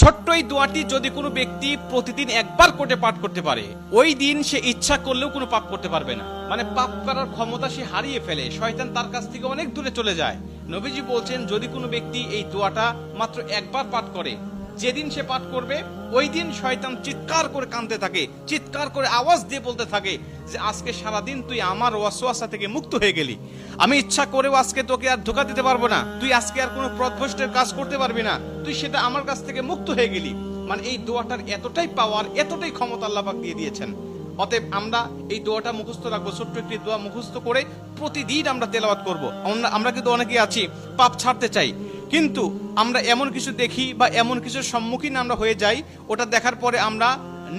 ছোট্ট এই দোয়াটি যদি কোনো ব্যক্তি প্রতিদিন একবার করে পাঠ করতে পারে, ওই দিন সে ইচ্ছা করলেও কোনো পাপ করতে পারবে না। মানে পাপ করার ক্ষমতা সে হারিয়ে ফেলে, শয়তান তার কাছ থেকে অনেক দূরে চলে যায়। নবীজি বলছেন, যদি কোনো ব্যক্তি এই দোয়াটা মাত্র একবার পাঠ করে যেদিন সে পাঠ করবে, ওই দিন শয়তান চিৎকার করে কাঁদতে থাকে, চিৎকার করে আওয়াজ দিয়ে বলতে থাকে যে, আজকে সারাদিন তুই আমার ওয়াসওয়াসা থেকে মুক্ত হয়ে গেলি। আমি ইচ্ছা করেও আজকে তোকে আর ধোকা দিতে পারব না। তুই আজকে আর কোনো প্রদভষ্টের কাজ করতে পারবি না। তুই সেটা আমার কাছ থেকে মুক্ত হয়ে গেলি। মানে এই দোয়াটার এতটাই পাওয়ার এতটাই ক্ষমতা আল্লাপাক দিয়ে দিয়েছেন। অতএব আমরা এই দোয়াটা মুখস্থ রাখব, ছোট্ট একটি দোয়া মুখস্থ করে প্রতিদিন আমরা তেলাওয়াত করব। আমরা- কিন্তু অনেকেই আছি, পাপ ছাড়তে চাই। কিন্তু আমরা এমন কিছু দেখি বা এমন কিছুর সম্মুখীন আমরা হয়ে যাই, ওটা দেখার পরে আমরা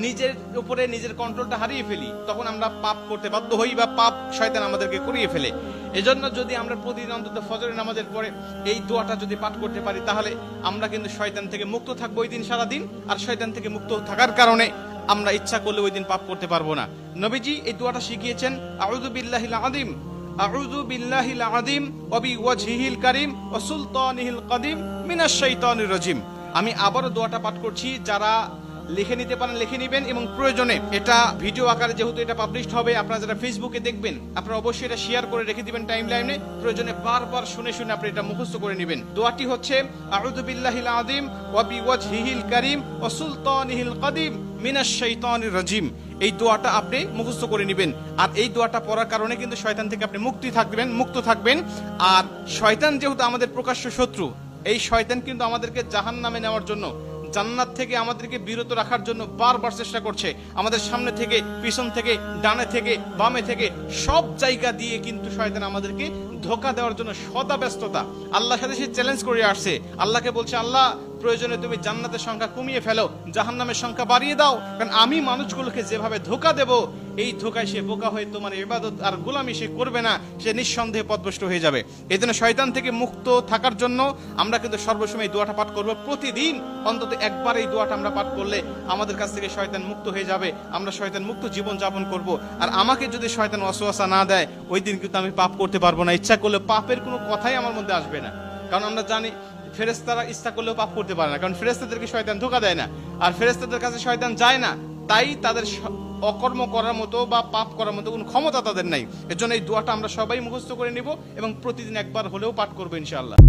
নিজের উপরে নিজের কন্ট্রোলটা হারিয়ে ফেলি। তখন আমরা পাপ করতে বাধ্য হই বা পাপ শয়তান আমাদেরকে করিয়ে ফেলে। এজন্য যদি আমরা প্রতিদিন অন্তত ফজরের নামাজের পরে এই দোয়াটা যদি পাঠ করতে পারি, তাহলে আমরা কিন্তু শয়তান থেকে মুক্ত থাকব ওই দিন সারাদিন। আর শয়তান থেকে মুক্ত থাকার কারণে আমরা ইচ্ছা করলে ওই দিন পাপ করতে পারব না। নবীজি এই দোয়াটা শিখিয়েছেন, আউযু বিল্লাহিল আযীম। আউযু বিল্লাহিল আযীম ওয়া বিওয়াজহিল কারীম ওয়া সুলতানিহিল কাদিম মিনাশ আমি আবারও দোয়াটা পাঠ করছি, যারা লিখে নিতে পারেন, লিখে নেবেন এবং প্রয়োজনে এটা ভিডিও আকারে যেহেতু এটা পাবলিশড হবে, আপনারা যারা ফেসবুকে দেখবেন, আপনারা অবশ্যই এটা শেয়ার করে রেখে দিবেন টাইম লাইনে প্রয়োজনে বারবার শুনে শুনে আপনি এটা মুখস্থ করে নেবেন। দোয়াটি হচ্ছে, আউযু বিল্লাহিল আযীম ওয়া বিওয়াজহিল কারীম ওয়া সুলতানিহিল কাদিম মিনাশ শাইতানির রাজিম। এই দোয়াটা আপনি মুখস্থ করে নেবেন। আর এই দোয়াটা পড়ার কারণে কিন্তু শয়তান থেকে আপনি মুক্তি থাকবেন, মুক্ত থাকবেন। আর শয়তান যেহেতু আমাদের প্রকাশ্য শত্রু, এই শয়তান কিন্তু আমাদেরকে জাহান নামে নেওয়ার জন্য জান্নাত থেকে আমাদেরকে বিরত রাখার জন্য বারবার চেষ্টা করছে। আমাদের সামনে থেকে, পিছন থেকে, ডানে থেকে, বামে থেকে সব জায়গা দিয়ে কিন্তু শয়তান আমাদেরকে ধোকা দেওয়ার জন্য সদা ব্যস্ততা। আল্লাহর সাথে সে চ্যালেঞ্জ করে আসছে। আল্লাহকে বলছে, আল্লাহ প্রয়োজনে তুমি জান্নাতের সংখ্যা কমিয়ে ফেলো, জাহান্নামের সংখ্যা বাড়িয়ে দাও, কারণ আমি মানুষগুলোকে যেভাবে ধোকা দেব, এই ধোকায় সে বোকা হয়ে তোমার ইবাদত আর গোলামি সে করবে না, সে নিঃসন্দেহে পদভ্রষ্ট হয়ে যাবে। এই জন্য শয়তান থেকে মুক্ত থাকার জন্য আমরা কিন্তু সর্বসময় দোয়াটা পাঠ করব প্রতিদিন। অন্তত একবার এই দোয়াটা আমরা পাঠ করলে আমাদের কাছ থেকে শয়তান মুক্ত হয়ে যাবে, আমরা শয়তান মুক্ত জীবন যাপন করব। আর আমাকে যদি শয়তান অসুয়াশা না দেয়, ওই দিন কিন্তু আমি পাপ করতে পারব না। ইচ্ছা করলে পাপের কোনো কথাই আমার মধ্যে আসবে না। কারণ আমরা জানি ফেরেস্তারা ইচ্ছা করলেও পাপ করতে পারে না, কারণ ফেরেস্তাদেরকে শয়তান ধোকা দেয় না। আর ফেরেস্তাদের কাছে শয়তান যায় না, তাই তাদের অকর্ম করার মতো বা পাপ করার মতো কোনো ক্ষমতা তাদের নাই। এর জন্য এই দোয়াটা আমরা সবাই মুখস্থ করে নিব এবং প্রতিদিন একবার হলেও পাঠ করব ইনশাআল্লাহ।